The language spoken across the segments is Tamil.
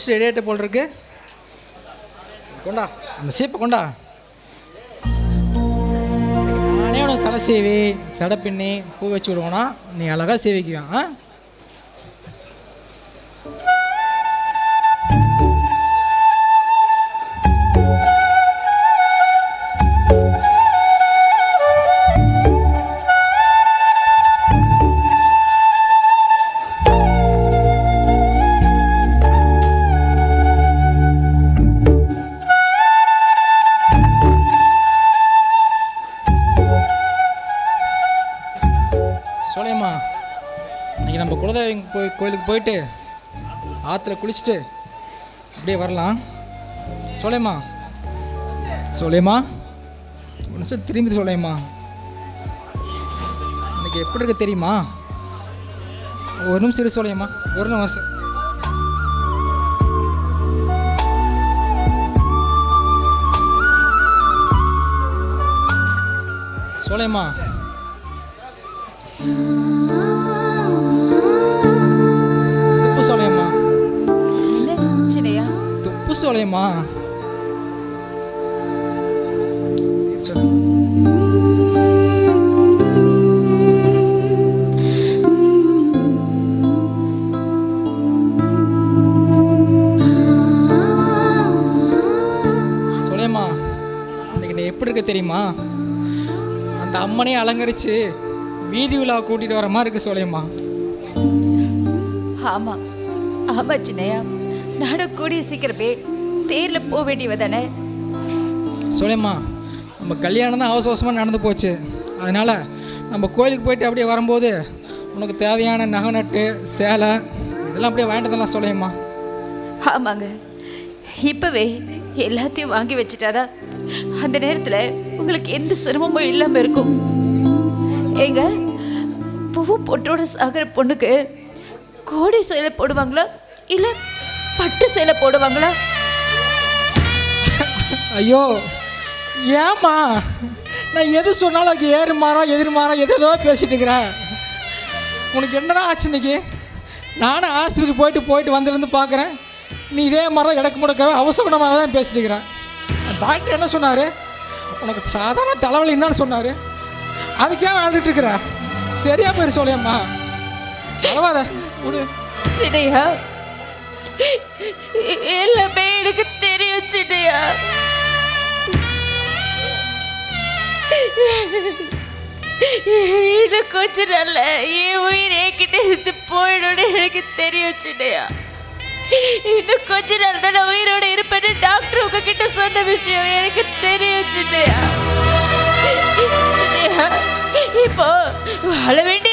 குளிச்சுட்டு ரெடியாகிட்ட போல் இருக்கு. கொண்டா அந்த சீப்பை கொண்டா. நானே உனக்கு தலை சேவி சடை பின்னி பூ வச்சு விடுவோன்னா நீ அழகாக சேவிக்குவேன் ஆ? சோலையம்மா இன்னைக்கு நம்ம குலதெய்வம் போய் கோயிலுக்கு போயிட்டு ஆற்றுல குளிச்சுட்டு அப்படியே வரலாம். சோலையம்மா சோலையம்மா ஒரு நிமிஷம் திரும்பி சோலையம்மா. இன்னைக்கு எப்படி இருக்கு தெரியுமா? ஒரு நிமிஷம் இரு சோலையம்மா ஒரு நிமிஷம். சோலையம்மா உப்பு சோலையம்மா சொல்லு இன்னைக்கு நீ எப்படி இருக்க தெரியுமா? அந்த அம்மனே அலங்கரிச்சு வீதி உலா கூட்டிட்டு வர மாதிரி இருக்கு சோலையம்மா ஆமா ஆமா சின்னையா. நானும் கூடிய சீக்கிரமே தேர்ல போக வேண்டியவ தானே சோலையம்மா நம்ம கல்யாணம் தான் அவசர அவசரமாக நடந்து போச்சு. அதனால் நம்ம கோயிலுக்கு போயிட்டு அப்படியே வரும்போது உனக்கு தேவையான நகை நட்டு சேலை இதெல்லாம் அப்படியே வாங்கிட்டு வரலாம் சோலையம்மா ஆமாங்க. இப்பவே எல்லாத்தையும் வாங்கி வச்சுட்டாதான் அந்த நேரத்துல உங்களுக்கு எந்த சிரமமும் இல்லாம இருக்கும். ஏங்க பூவு பொட்டோட சாகிற பொண்ணுக்கு கோடை சேலை போடுவாங்களா? இல்ல பட்டு சேலை போடுவாங்களா? ஐயோ ஏம்மா? நான் எது சொன்னாலும் அதுக்கு ஏறு மாறா எதிர் மாறா எதேதோ பேசிட்டு இருக்கிறேன். உனக்கு என்னதான் ஆச்சு இன்னைக்கு? நானும் ஆஸ்பத்திரி போயிட்டு போயிட்டு வந்திருந்து பார்க்குறேன் நீ இதே மாதிரி தான் எனக்கு முடக்க அவசரமாக தான் பேசிட்டு இருக்கிறேன். டாக்டர் என்ன சொன்னார்? உனக்கு சாதாரண தலைவலி என்னன்னு சொன்னார். அதுக்கே வாழ்ந்துட்டு இருக்கிற. சரியா போயிரு சொல்லியம்மா அழவாத விடு. சின்னையா எல்லாமே எனக்கு தெரியும் சின்னையா இன்னும் கொஞ்ச நாள்ல என் உயிர் என்கிட்ட இருந்து போயிடும்னு எனக்கு தெரியும் சின்னையா இன்னும் கொஞ்ச நாள் தான் நான் உயிரோட இருப்பேன்னு டாக்டர் உங்ககிட்ட சொன்ன விஷயம் எனக்கு தெரியும் சின்னையா சின்னையா இப்போ வாழ வேண்டிய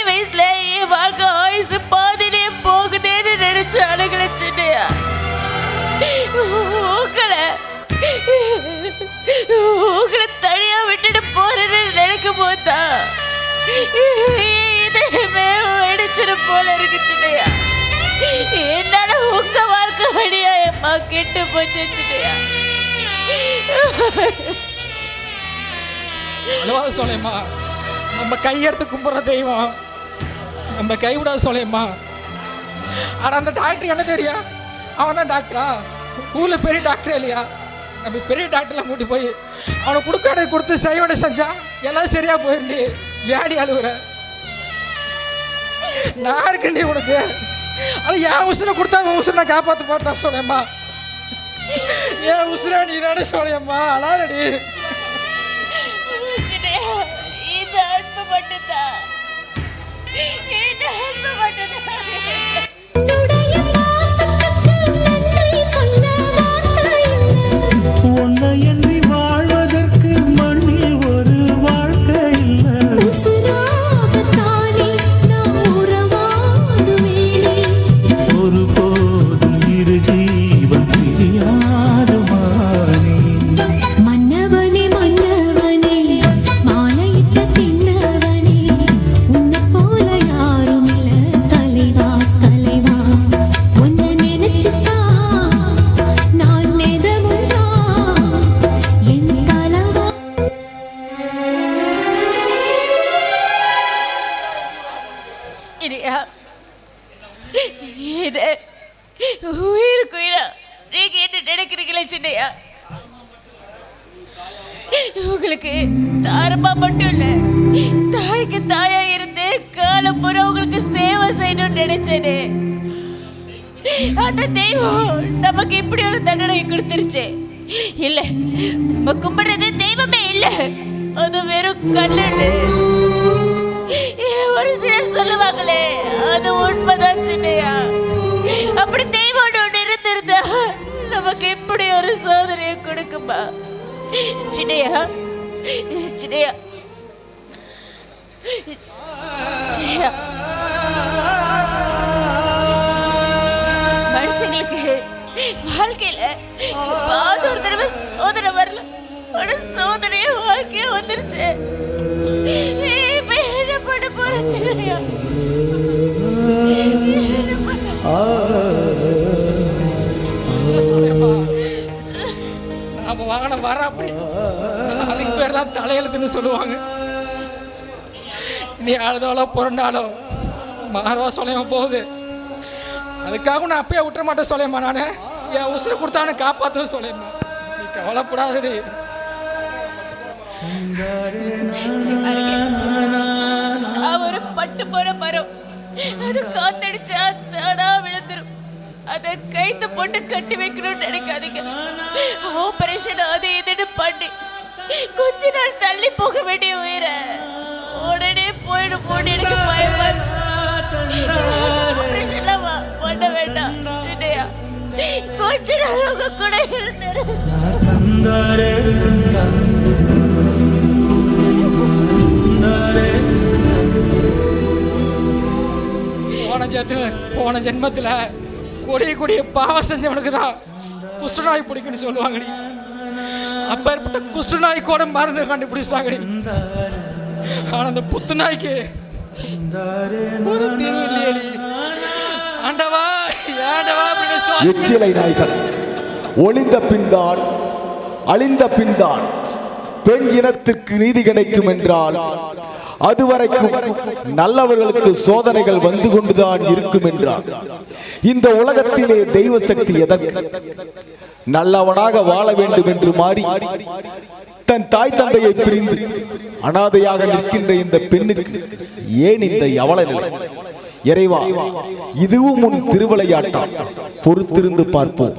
உங்களை தனியா விட்டுட்டு போறேன்னு நினைக்கும் போதுதான். இதயமே வெடிச்சிடும் போல இருக்கு சின்னையா. என்னால உங்க வாழ்க்கை வழியா எம்மா கெட்டு போச்சு சின்னையா. அழுவாத சோலையம்மா. நம்ம கையெடுத்து கும்பிட்ற தெய்வம். நம்ம கைவிடாத சோலையம்மா. ஆனால் அந்த டாக்டர் என்ன தெரியும்? அவன் தான் டாக்டரா? ஊரில் பெரிய டாக்டரே இல்லையா? நம்ம பெரிய டாக்டர்லாம் கூட்டி போய் அவனை கொடுக்காடை கொடுத்து செய்வனை செஞ்சா எல்லாம் சரியா போயிடலி ஏடி அழுகுற நான் இருக்கேன் உனக்கு. அது என் உசுரை கொடுத்தா உன் உசுரை நான் காப்பாற்ற மாட்டான் சோலையம்மா என் உசுரா நீ தானே சோலையம்மா அழாதடி. இந்த அன்பு மட்டும்தான். இந்த அன்பு மட்டும்தான். உங்களுக்கு தாரமா மட்டும் இல்ல. தாய்க்கு தாயா இருந்து காலம் உங்களுக்கு சேவை செய்யணும்னு நினைச்சேனே. அந்த தெய்வம் நமக்கு இப்படி ஒரு தண்டனை கொடுத்துருச்சு. இல்ல நம்ம கும்பிடுறது தெய்வமே இல்ல. அது வெறும் கல்லு ஒரு சிலர் சொல்லுவாங்களே அது உண்மைதான் சின்னையா. அப்படி தெய்வம் ஒன்று இருந்திருந்தா நமக்கு இப்படி ஒரு சோதனையை கொடுக்குமா? சின்னையா? சின்னையா? சின்னையா? மனுஷங்களுக்கு வாழ்க்கையில பாது ஒரு தடவை சோதனை வரல. ஒரு சோதனையே வாழ்க்கையா வந்துருச்சு. இப்ப என்ன பண்ண போற சின்னையா? வர அப்படி. அதுக்கு பேர் தான் தலையெழுத்துன்னு சொல்லுவாங்க. நீ அழுதாலோ புரண்டாலோ மாறுவா சொல்லையமா போகுது. அதுக்காக நான் அப்பயே விட்டுற மாட்டேன் சொல்லேம்மா நான். என் உசுரை கொடுத்தானு காப்பாற்றணும் சொல்லேம்மா நீ கவலைப்படாதடி. ஒரு பட்டு போன மரம். அது காத்தடிச்சா தானா விழுந்துரும். அதை கைத்து போட்டு கட்டி வைக்கணும்னு நினைக்காதீங்க. ஆபரேஷன் அது இதுன்னு பண்ணி கொஞ்ச நாள் தள்ளி போக வேண்டிய உயிரை. உடனே போயிடும் போட்டு எனக்கு பயமா ஆபரேஷன்லாம் பண்ண வேண்டாம் சின்னையா கொஞ்ச நாள் உங்க கூட இருந்துரு. போன ஜென்மத்தில் போன ஜென்மத்தில் கொடிய கொடிய பாவம் செஞ்சவனுக்கு தான். குஷ்டநாய் பிடிக்குன்னு சொல்லுவாங்கடி. அப்பேற்பட்ட குஷ்டநாய் கூட மருந்து கண்டுபிடிச்சாங்கடி ஆனால் அந்த புத்துநாய்க்கு ஒரு தீர்வு இல்லையடி. ஆண்டவா ஆண்டவா அப்படின்னு எச்சிலை நாய்கள் ஒளிந்த பின்தான் அழிந்த பின்தான். பெண் இனத்திற்கு நீதி கிடைக்கும் என்றால் அதுவரைக்கும் நல்லவர்களுக்கு சோதனைகள் வந்து கொண்டுதான் இருக்கும் என்றார். இந்த உலகத்திலே தெய்வ சக்தி எதற்கு? நல்லவனாக வாழ வேண்டும் என்று மாறி தன் தாய் தந்தையை பிரிந்து அனாதையாக நிற்கின்ற இந்த பெண்ணுக்கு ஏன் இந்த அவல நிலை? இறைவா இதுவும் உன் திருவிளையாட்டம் பொறுத்திருந்து பார்ப்போம்.